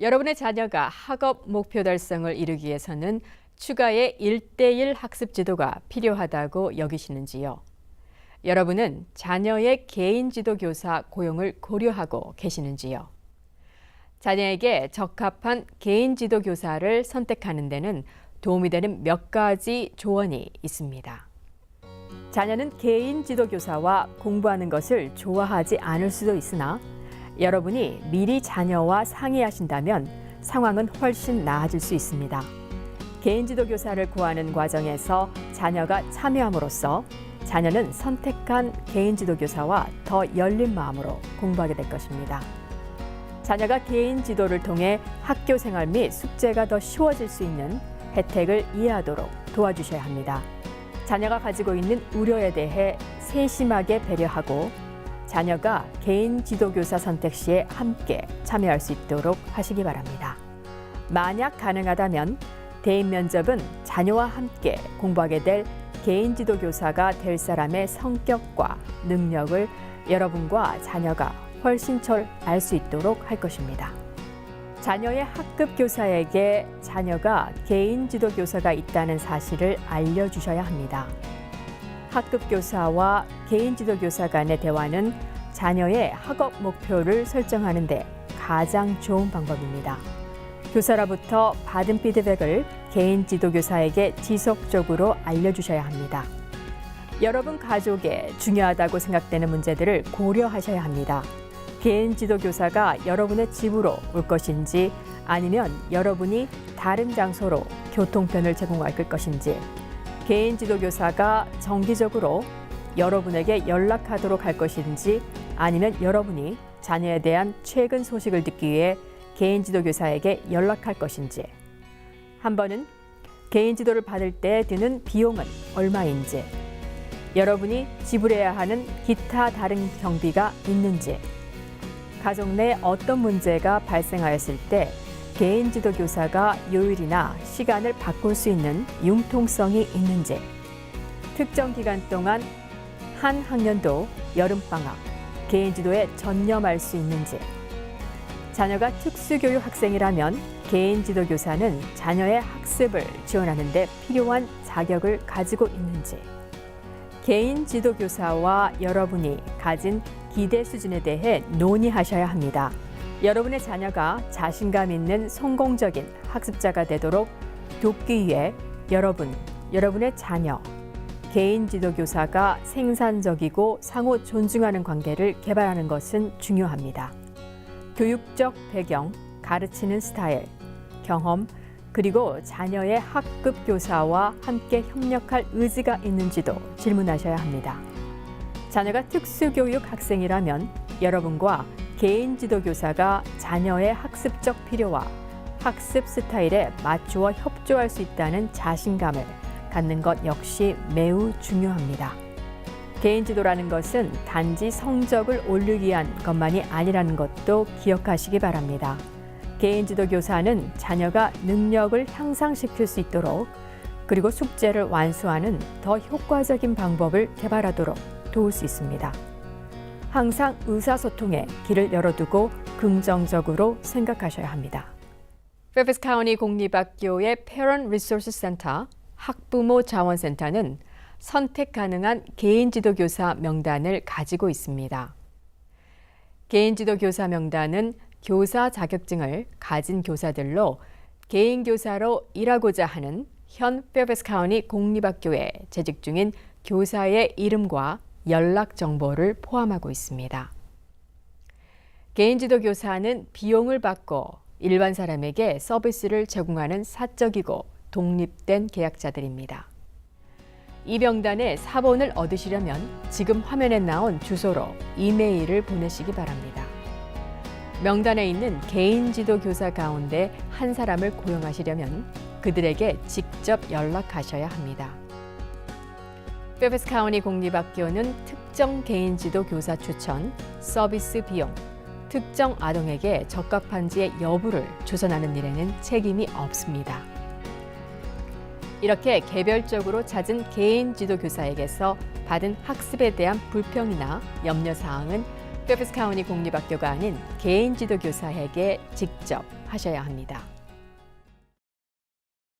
여러분의 자녀가 학업 목표 달성을 이루기 위해서는 추가의 1대1 학습 지도가 필요하다고 여기시는지요? 여러분은 자녀의 개인 지도 교사 고용을 고려하고 계시는지요? 자녀에게 적합한 개인 지도 교사를 선택하는 데는 도움이 되는 몇 가지 조언이 있습니다. 자녀는 개인 지도 교사와 공부하는 것을 좋아하지 않을 수도 있으나 여러분이 미리 자녀와 상의하신다면 상황은 훨씬 나아질 수 있습니다. 개인 지도 교사를 구하는 과정에서 자녀가 참여함으로써 자녀는 선택한 개인 지도 교사와 더 열린 마음으로 공부하게 될 것입니다. 자녀가 개인 지도를 통해 학교 생활 및 숙제가 더 쉬워질 수 있는 혜택을 이해하도록 도와주셔야 합니다. 자녀가 가지고 있는 우려에 대해 세심하게 배려하고 자녀가 개인 지도교사 선택 시에 함께 참여할 수 있도록 하시기 바랍니다. 만약 가능하다면 대인 면접은 자녀와 함께 공부하게 될 개인 지도교사가 될 사람의 성격과 능력을 여러분과 자녀가 훨씬 잘 알 수 있도록 할 것입니다. 자녀의 학급 교사에게 자녀가 개인 지도 교사가 있다는 사실을 알려주셔야 합니다. 학급 교사와 개인 지도 교사 간의 대화는 자녀의 학업 목표를 설정하는데 가장 좋은 방법입니다. 교사로부터 받은 피드백을 개인 지도 교사에게 지속적으로 알려주셔야 합니다. 여러분 가족에 중요하다고 생각되는 문제들을 고려하셔야 합니다. 개인 지도 교사가 여러분의 집으로 올 것인지 아니면 여러분이 다른 장소로 교통편을 제공할 것인지 개인 지도 교사가 정기적으로 여러분에게 연락하도록 할 것인지 아니면 여러분이 자녀에 대한 최근 소식을 듣기 위해 개인 지도 교사에게 연락할 것인지. 한 번은 개인 지도를 받을 때 드는 비용은 얼마인지 여러분이 지불해야 하는 기타 다른 경비가 있는지 가족 내 어떤 문제가 발생하였을 때 개인 지도 교사가 요일이나 시간을 바꿀 수 있는 융통성이 있는지. 특정 기간 동안 한 학년도 여름방학 개인 지도에 전념할 수 있는지. 자녀가 특수교육 학생이라면 개인 지도 교사는 자녀의 학습을 지원하는 데 필요한 자격을 가지고 있는지. 개인 지도 교사와 여러분이 가진 기대 수준에 대해 논의하셔야 합니다. 여러분의 자녀가 자신감 있는 성공적인 학습자가 되도록 돕기 위해 여러분, 여러분의 자녀, 개인 지도 교사가 생산적이고 상호 존중하는 관계를 개발하는 것은 중요합니다. 교육적 배경, 가르치는 스타일, 경험, 그리고 자녀의 학급 교사와 함께 협력할 의지가 있는지도 질문하셔야 합니다. 자녀가 특수교육 학생이라면 여러분과 개인 지도 교사가 자녀의 학습적 필요와 학습 스타일에 맞추어 협조할 수 있다는 자신감을 갖는 것 역시 매우 중요합니다. 개인 지도라는 것은 단지 성적을 올리기 위한 것만이 아니라는 것도 기억하시기 바랍니다. 개인 지도 교사는 자녀가 능력을 향상시킬 수 있도록 그리고 숙제를 완수하는 더 효과적인 방법을 개발하도록 도울 수 있습니다. 항상 의사소통에 길을 열어두고 긍정적으로 생각하셔야 합니다. 페페스 카운티 공립학교의 Parent Resource Center 학부모 자원센터는 선택 가능한 개인 지도 교사 명단을 가지고 있습니다. 개인 지도 교사 명단은 교사 자격증을 가진 교사들로 개인 교사로 일하고자 하는 현 페베스 카운티 공립학교에 재직 중인 교사의 이름과 연락 정보를 포함하고 있습니다. 개인 지도 교사는 비용을 받고 일반 사람에게 서비스를 제공하는 사적이고 독립된 계약자들입니다. 이 명단의 사본을 얻으시려면 지금 화면에 나온 주소로 이메일을 보내시기 바랍니다. 명단에 있는 개인 지도 교사 가운데 한 사람을 고용하시려면 그들에게 직접 연락하셔야 합니다. 페베스 카운티 공립학교는 특정 개인 지도 교사 추천, 서비스 비용, 특정 아동에게 적합한지의 여부를 조사하는 일에는 책임이 없습니다. 이렇게 개별적으로 찾은 개인 지도 교사에게서 받은 학습에 대한 불평이나 염려 사항은 페프스 카운티 공립학교가 아닌 개인 지도 교사에게 직접 하셔야 합니다.